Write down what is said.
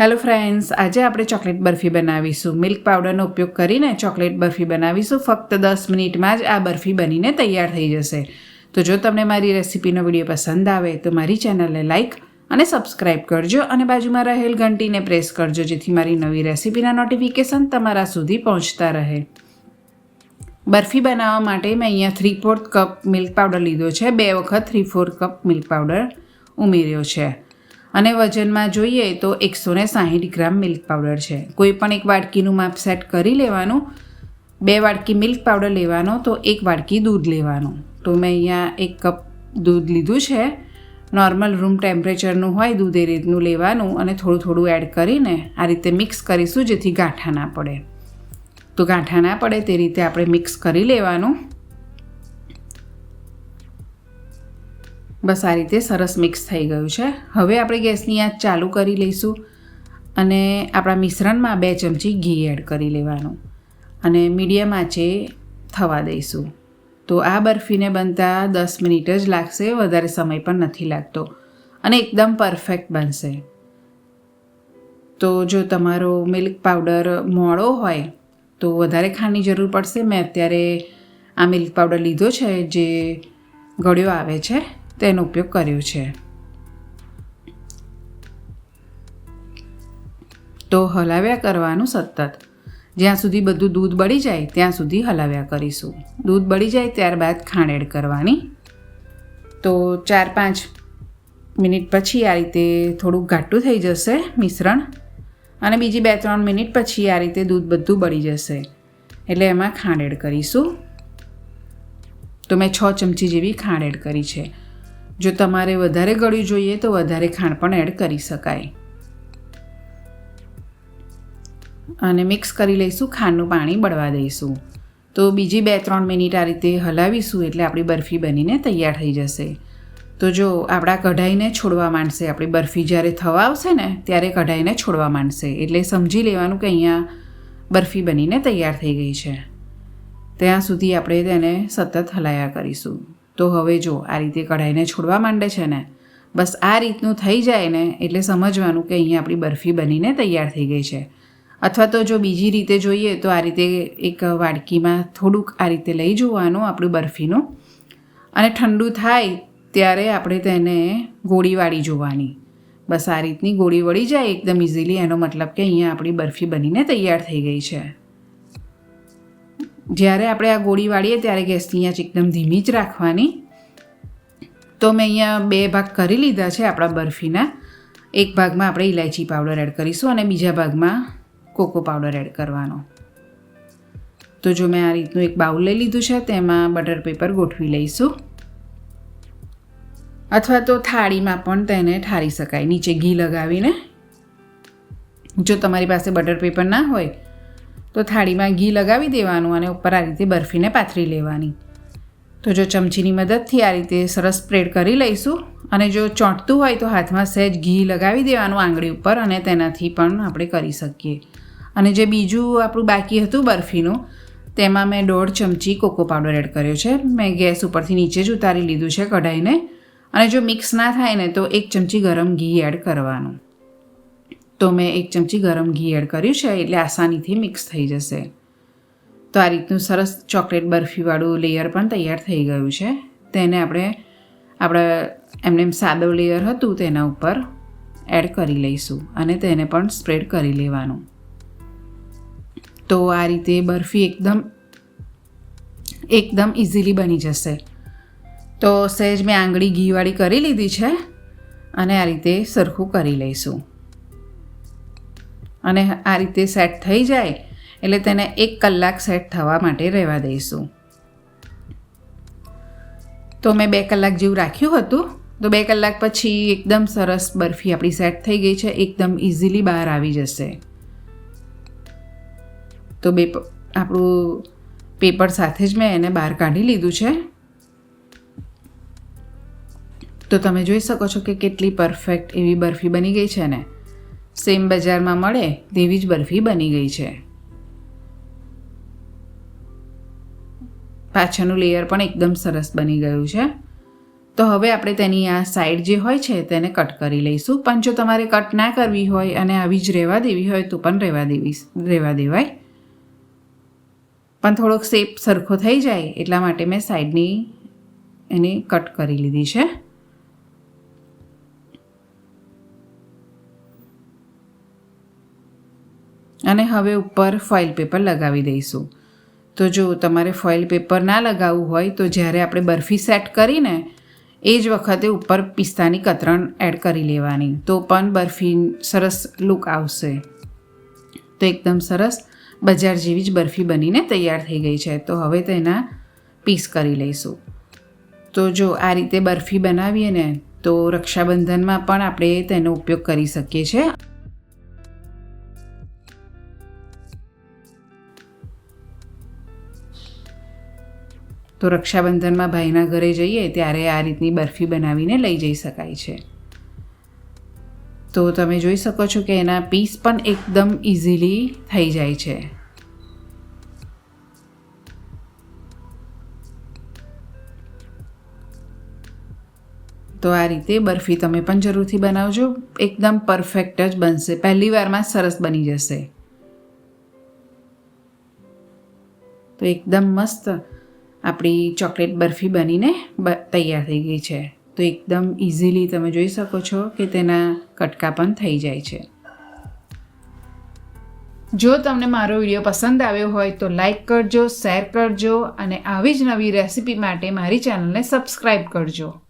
Hello friends આજે આપણે chocolate barfi બનાવીશું. મિલ્ક પાવડરનો ઉપયોગ કરીને ચોકલેટ બરફી બનાવીશું. ફક્ત દસ મિનિટમાં જ આ બરફી બનીને તૈયાર થઈ જશે. તો જો તમને મારી રેસિપીનો વીડિયો પસંદ આવે, તો મારી ચેનલને લાઇક અને સબસ્ક્રાઇબ કરજો અને બાજુમાં રહેલ ઘંટીને પ્રેસ કરજો, જેથી મારી નવી રેસિપીના નોટિફિકેશન તમારા સુધી પહોંચતા રહે. બરફી બનાવવા માટે મેં અહીંયા three fourth cup milk powder લીધો છે. બે વખત three fourth cup milk powder ઉમેર્યો છે. અને વજનમાં જોઈએ તો એકસો ને સાહીઠ ગ્રામ મિલ્ક પાવડર છે. કોઈ પણ એક વાડકીનું માપ સેટ કરી લેવાનું, બે વાડકી મિલ્ક પાવડર લેવાનો, તો એક વાડકી દૂધ લેવાનું. તો મેં અહીંયા એક કપ દૂધ લીધું છે. નોર્મલ રૂમ ટેમ્પરેચરનું હોય, દૂધ એ રીતનું લેવાનું અને થોડું થોડું એડ કરીને આ રીતે મિક્સ કરીશું જેથી ગાંઠા ના પડે. તો ગાંઠા ના પડે તે રીતે આપણે મિક્સ કરી લેવાનું. બસ આ રીતે સરસ મિક્સ થઈ ગયું છે. હવે આપણે ગેસની આંચ ચાલુ કરી લઈશું અને આપણા મિશ્રણમાં બે ચમચી ઘી એડ કરી લેવાનું. અને મીડિયમ આંચે થવા દઈશું. તો આ બરફીને બનતા દસ મિનિટ જ લાગશે, વધારે સમય પણ નથી લાગતો. અને એકદમ પરફેક્ટ બનશે. તો જો તમારો મિલ્ક પાવડર મોડો હોય, તો વધારે ખાંડની જરૂર પડશે. મેં અત્યારે આ મિલ્ક પાવડર લીધો છે, જે ગળ્યો આવે છે. તેનો ઉપયોગ કર્યો છે. તો હલાવ્યા કરવાનું સતત. જ્યાં સુધી બધું દૂધ બળી જાય, ત્યાં સુધી હલાવ્યા કરીશું. દૂધ બળી જાય ત્યારબાદ ખાંડેડ કરવાની. તો ચાર પાંચ મિનિટ પછી આ રીતે થોડુંક ઘાટું થઈ જશે મિશ્રણ. અને બીજી બે ત્રણ મિનિટ પછી આ રીતે દૂધ બધું બળી જશે. એટલે એમાં ખાંડેડ કરીશું. તો મેં છ ચમચી જેવી ખાંડેડ કરી છે. જો તમારે વધારે ગળ્યું જોઈએ તો વધારે ખાંડ પણ એડ કરી શકાય. અને મિક્સ કરી લઈશું, ખાંડનું પાણી બળવા દઈશું. તો બીજી બે ત્રણ મિનિટ આ રીતે હલાવીશું એટલે આપણી બરફી બનીને તૈયાર થઈ જશે. તો જો આપણા કઢાઈને છોડવા માંડશે, આપણી બરફી જ્યારે થવા આવશે ને, ત્યારે કઢાઈને છોડવા માંડશે. એટલે સમજી લેવાનું કે અહીંયા બરફી બનીને તૈયાર થઈ ગઈ છે. ત્યાં સુધી આપણે તેને સતત હલાયા કરીશું. તો હવે જો આ રીતે કઢાઈને છોડવા માંડે છે ને, બસ આ રીતનું થઈ જાય ને એટલે સમજવાનું કે અહીંયા આપણી બરફી બનીને તૈયાર થઈ ગઈ છે. અથવા તો જો બીજી રીતે જોઈએ તો આ રીતે એક વાડકીમાં થોડુંક આ રીતે લઈ જોવાનું આપણું બરફીનું. અને ઠંડુ થાય ત્યારે આપણે તેને ગોળી વાળી જોવાની. બસ આ રીતની ગોળી વળી જાય એકદમ ઇઝીલી એનો મતલબ કે અહીંયા આપણી બરફી બનીને તૈયાર થઈ ગઈ છે. જ્યારે આપણે આ ગોળી વાળીએ ત્યારે ગેસની આંચ એકદમ ધીમી જ રાખવાની. તો મેં અહીંયા બે ભાગ કરી લીધા છે આપણા બરફીના. એક ભાગમાં આપણે ઇલાયચી પાવડર એડ કરીશું અને બીજા ભાગમાં કોકો પાવડર એડ કરવાનો. તો જો મેં આ રીતનું એક બાઉલ લઈ લીધું છે, તેમાં બટર પેપર ગોઠવી લઈશું. અથવા તો થાળીમાં પણ તેને ઠારી શકાય, નીચે ઘી લગાવીને. જો તમારી પાસે બટર પેપર ના હોય તો થાળીમાં ઘી લગાવી દેવાનું અને ઉપર આ રીતે બરફીને પાથરી લેવાની. તો જો ચમચીની મદદથી આ રીતે સરસ સ્પ્રેડ કરી લઈશું અને જો ચોંટતું હોય તો હાથમાં સહેજ ઘી લગાવી દેવાનું આંગળી ઉપર અને તેનાથી પણ આપણે કરી શકીએ. અને જે બીજું આપણું બાકી હતું બરફીનું, તેમાં મેં દોઢ ચમચી કોકો પાવડર એડ કર્યો છે. મેં ગેસ ઉપરથી નીચે જ ઉતારી લીધું છે કઢાઈને. અને જો મિક્સ ના થાય ને તો એક ચમચી ગરમ ઘી એડ કરવાનું. તો મેં એક ચમચી ગરમ ઘી એડ કર્યું છે, એટલે આસાનીથી મિક્સ થઈ જશે. તો આ રીતનું સરસ ચોકલેટ બરફીવાળું લેયર પણ તૈયાર થઈ ગયું છે. તેને આપણે આપણે એમને એમ સાદો લેયર હતું તેના ઉપર એડ કરી લઈશું અને તેને પણ સ્પ્રેડ કરી લેવાનું. તો આ રીતે બરફી એકદમ એકદમ ઇઝીલી બની જશે. તો સહેજ મેં આંગળી ઘીવાળી કરી લીધી છે અને આ રીતે સરખું કરી લઈશું. અને આ રીતે સેટ થઈ જાય, એટલે તેને એક કલાક સેટ થવા માટે રહેવા દઈશું. તો મેં બે કલાક જેવું રાખ્યું હતું, તો બે કલાક પછી એકદમ સરસ બરફી આપણી સેટ થઈ ગઈ છે, એકદમ ઇઝીલી બહાર આવી જશે. તો બે આપણું પેપર સાથે જ મેં એને બહાર કાઢી લીધું છે. તો તમે જોઈ શકો છો કે કેટલી પરફેક્ટ એવી બરફી બની ગઈ છે ને. સેમ બજારમાં મળે તેવી જ બરફી બની ગઈ છે. પાછળનું લેયર પણ એકદમ સરસ બની ગયું છે. તો હવે આપણે તેની આ સાઈડ જે હોય છે તેને કટ કરી લઈશું. પણ જો તમારે કટ ના કરવી હોય અને આવી જ રહેવા દેવી હોય તો પણ રહેવા દેવી, રહેવા દેવાય. પણ થોડોક શેપ સરખો થઈ જાય એટલા માટે મેં સાઈડની એને કટ કરી લીધી છે. અને હવે ઉપર ફોઇલ પેપર લગાવી દઈશું. તો જો તમારે ફોઇલ પેપર ના લગાવવું હોય તો જ્યારે આપણે બરફી સેટ કરીને એ જ વખતે ઉપર પિસ્તાની કતરણ એડ કરી લેવાની. તો પણ બરફી સરસ લુક આવશે. તો એકદમ સરસ બજાર જેવી જ બરફી બનીને તૈયાર થઈ ગઈ છે. તો હવે તેના પીસ કરી લઈશું. તો જો આ રીતે બરફી બનાવીએ ને તો રક્ષાબંધનમાં પણ આપણે તેનો ઉપયોગ કરી શકીએ છીએ. તો રક્ષાબંધનમાં ભાઈના ઘરે જઈએ ત્યારે આ રીતની બરફી બનાવીને લઈ જઈ શકાય છે. તો તમે જોઈ શકો છો કે એના પીસ પણ એકદમ ઇઝીલી થઈ જાય છે. તો આ રીતે બરફી તમે પણ જરૂરથી બનાવજો. એકદમ પરફેક્ટ જ બનશે. પહેલી વારમાં સરસ બની જશે. તો એકદમ મસ્ત આપણી ચોકલેટ બરફી બનીને તૈયાર થઈ ગઈ છે. તો એકદમ ઇઝીલી તમે જોઈ શકો છો કે તેના કટકા પણ થઈ જાય છે. જો તમને મારો વીડિયો પસંદ આવ્યો હોય તો લાઈક કરજો, શેર કરજો અને આવી જ નવી રેસિપી માટે મારી ચેનલને સબસ્ક્રાઈબ કરજો.